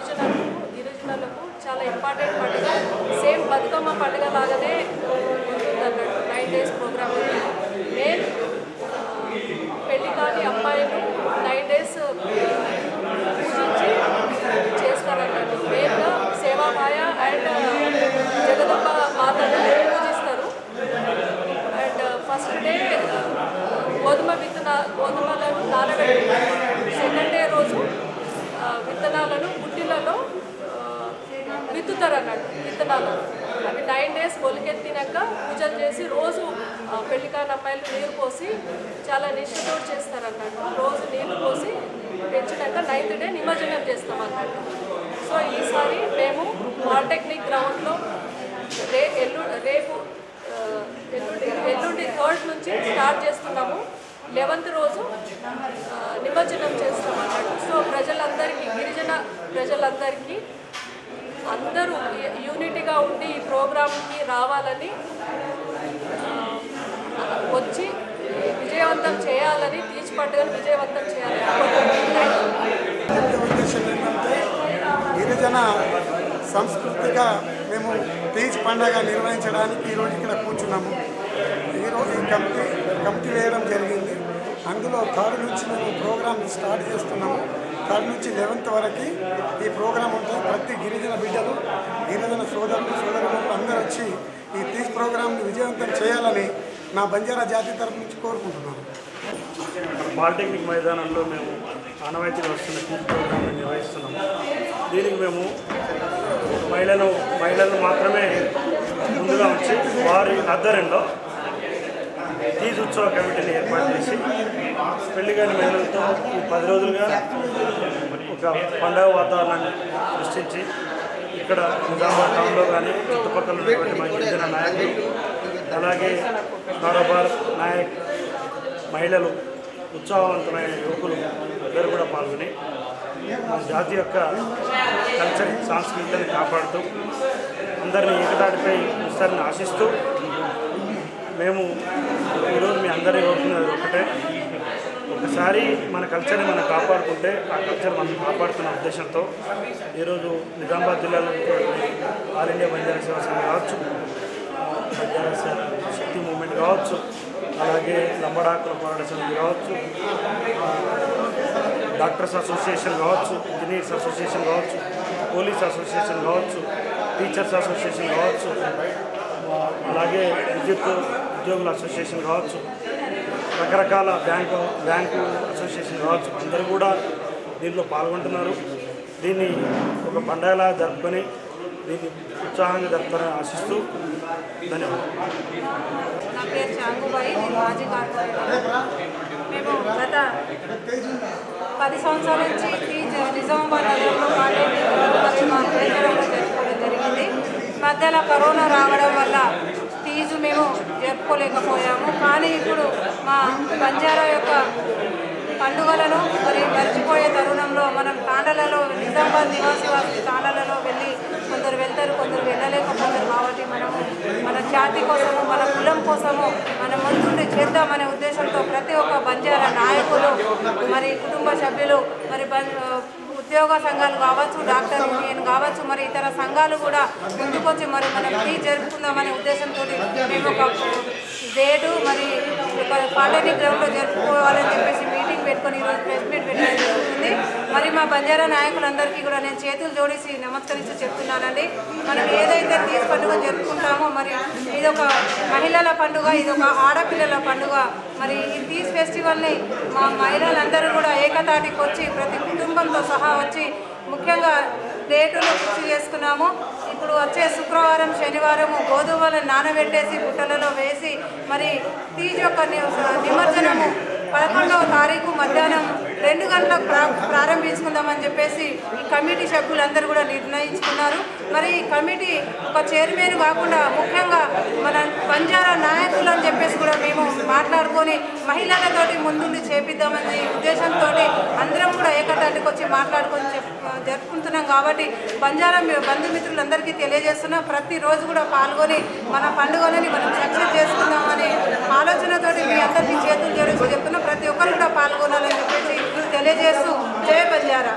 గిరిజనులకు గిరిజనులకు చాలా ఇంపార్టెంట్ పండుగ. సేమ్ బతుకమ్మ పండుగ లాగానే ఉంటుంది అన్నట్టు నైన్ డేస్ ప్రోగ్రామ్ మెయిన్ పెళ్ళి కాని అమ్మాయిలు నైన్ డేస్ పూజించి చేస్తారన్నట్టు మెయిన్గా సేవామాయ అండ్ జగదంబ మాతను పూజిస్తారు అండ్ ఫస్ట్ డే గోధుమ విత్తన గోధుమలను నానబెట్టి సెకండ్ డే రోజు ఆ, విత్తనాలను బుట్టిలలో ఆ, విత్తుతారు అన్నట్టు విత్తనాలు. అవి నైన్ డేస్ మొలకెత్తినాక పూజలు చేసి రోజు పెళ్ళి కాని అమ్మాయిలు నీరు పోసి చాలా నిష్ఠతో చేస్తారు అన్నట్టు రోజు నీళ్ళు పోసి పెంచినాక నైన్త్ డే నిమజ్జనం చేస్తాం అన్నట్టు సో ఈసారి మేము పాలిటెక్నిక్ గ్రౌండ్లో రే ఎల్లు రేపు ఎల్లుండి ఎల్లుండి థర్డ్ నుంచి స్టార్ట్ చేస్తున్నాము. లెవెంత్ రోజు నిమజ్జనం చేస్తాం అన్నట్టు సో ప్రజలందరికీ గిరిజన ప్రజలందరికీ అందరూ యూనిటీగా ఉండి ఈ ప్రోగ్రామ్కి రావాలని వచ్చి విజయవంతం చేయాలని తీర్చి పండుగను విజయవంతం చేయాలని ఉద్దేశం ఏంటంటే గిరిజన సంస్కృతిగా మేము తీజ్ పండగ నిర్వహించడానికి ఈరోజు ఇక్కడ కూర్చున్నాము. ఈరోజు ఈ కమిటీ కమిటీ వేయడం జరిగింది. అందులో థర్డ్ నుంచి మేము ప్రోగ్రామ్ స్టార్ట్ చేస్తున్నాము. దాని నుంచి లెవెన్త్ వరకు ఈ ప్రోగ్రాం ఉంటుంది. ప్రతి గిరిజన బిడ్డలు గిరిజన సోదరులు సోదరులు అందరూ వచ్చి ఈ తీస్ ప్రోగ్రాంని విజయవంతం చేయాలని నా బంజారా జాతి తరపు నుంచి కోరుకుంటున్నాను. పాలిటెక్నిక్ మైదానంలో మేము ఆనవాయితీగా వస్తున్న తీస్ ప్రోగ్రామ్ని నిర్వహిస్తున్నాము దీనికి మేము మహిళలు మహిళలను మాత్రమే ముందుగా వచ్చి వారి ఆధ్వర్యంలో తీజ్ ఉత్సవ కమిటీని ఏర్పాటు చేసి పెళ్ళి కాని మహిళలతో ఈ పది రోజులుగా ఒక పండగ వాతావరణాన్ని సృష్టించి ఇక్కడ నిజామాబాద్ టౌన్లో కానీ చుట్టుపక్కల ఉన్నటువంటి మా గిరిజన నాయకులు అలాగే కారోబార్ నాయక్ మహిళలు ఉత్సాహవంతమైన యువకులు అందరూ కూడా పాల్గొని మన జాతి యొక్క కల్చర్ సాంస్కృతిని కాపాడుతూ అందరినీ ఏకదాటిపై ఉంచాలని ఆశిస్తూ మేము ఈరోజు మీ అందరి కోరుకున్నది ఒకటే. ఒకసారి మన కల్చర్ని మనం కాపాడుకుంటే ఆ కల్చర్ మనం కాపాడుతున్న ఉద్దేశంతో ఈరోజు నిజామాబాద్ జిల్లాలో ఆల్ ఇండియా బంజారా సేవా సంఘం కావచ్చు బంజారా శక్తి మూమెంట్ కావచ్చు అలాగే లంబడాకుల పోరాట సమితి కావచ్చు డాక్టర్స్ అసోసియేషన్ కావచ్చు ఇంజనీర్స్ అసోసియేషన్ కావచ్చు పోలీస్ అసోసియేషన్ కావచ్చు టీచర్స్ అసోసియేషన్ కావచ్చు అలాగే విద్యుత్ ఉద్యోగుల అసోసియేషన్ కావచ్చు రకరకాల బ్యాంకు బ్యాంకు అసోసియేషన్ కావచ్చు అందరూ కూడా దీంట్లో పాల్గొంటున్నారు. దీన్ని ఒక పండగలా జరుపుకొని దీన్ని ఉత్సాహంగా జరుపుతారని ఆశిస్తూ ధన్యవాదాలు. నా పేరు నేను మాజీ మేము గత పది సంవత్సరాల నుంచి ఈ నిజామాబాద్ నగరంలో కాలేజీ జరుపుకోవడం జరిగింది. మధ్యలో కరోనా రావడం వల్ల ఫీజు మేము జరుపుకోలేకపోయాము కానీ ఇప్పుడు మా బంజారా యొక్క పండుగలను మరి మర్చిపోయే తరుణంలో మనం తాండలలో నిజామాబాద్ నివాసివాసి తాండలలో వెళ్ళి కొందరు వెళ్తారు కొందరు వెళ్ళలేకపోతారు కాబట్టి మనము మన జాతి కోసము మన కులం కోసము మన ముందుండి చేద్దామనే ఉద్దేశంతో ప్రతి ఒక్క బంజారా నాయకులు మరి కుటుంబ సభ్యులు మరి ఉద్యోగ సంఘాలు కావచ్చు డాక్టర్ కావచ్చు మరి ఇతర సంఘాలు కూడా ముందుకొచ్చి మరి మనం టీ జరుపుకుందామనే ఉద్దేశంతో మేము ఒక డేటు మరి ఒక గ్రౌండ్లో జరుపుకోవాలని చెప్పేసి మీటింగ్ పెట్టుకొని ఈరోజు ప్రెస్ మీట్ పెట్టడం జరుగుతుంది. మరి మా బంజారా నాయకులందరికీ కూడా నేను చేతులు జోడించి నమస్కరించి చెప్తున్నానండి. మనం ఏదైతే తీసు పండుగ జరుపుకుంటామో మరి ఇదొక మహిళల పండుగ ఇది ఒక ఆడపిల్లల పండుగ. మరి ఈ తీస్ ఫెస్టివల్ని మా మహిళలందరూ కూడా ఏకతాటికి వచ్చి ప్రతి కుటుంబంతో సహా వచ్చి ముఖ్యంగా డేటును ఫిక్స్ చేసుకున్నాము. ఇప్పుడు వచ్చే శుక్రవారం శనివారం గోధుమలను నానబెట్టేసి బుట్టలలో వేసి మరి తీజ్ యొక్క నిమజ్జనము పదకొండవ తారీఖు మధ్యాహ్నం రెండు గంటలకు ప్రా ప్రారంభించుకుందామని చెప్పేసి ఈ కమిటీ సభ్యులందరూ కూడా నిర్ణయించుకున్నారు. మరి ఈ కమిటీ ఒక చైర్మన్ కాకుండా ముఖ్యంగా మన బంజారా నాయకులు అని చెప్పేసి కూడా మేము మాట్లాడుకొని మహిళలతోటి ముందుండి చేపిద్దామని ఉద్దేశంతో అందరం ఏకతాటికి వచ్చి మాట్లాడుకొని జరుపుకుంటున్నాం కాబట్టి బంజారా బంధుమిత్రులందరికీ తెలియజేస్తున్నాం ప్రతిరోజు కూడా పాల్గొని మన పండుగలని మనం సక్సెస్ చేసుకుందామని ఆలోచనతోటి మీ అందరికీ చేతులు జరుగుతూ చెప్తున్నాం ప్రతి ఒక్కరు కూడా పాల్గొనాలని చెప్పేసి తెలియజేస్తూ జయ బంజారా.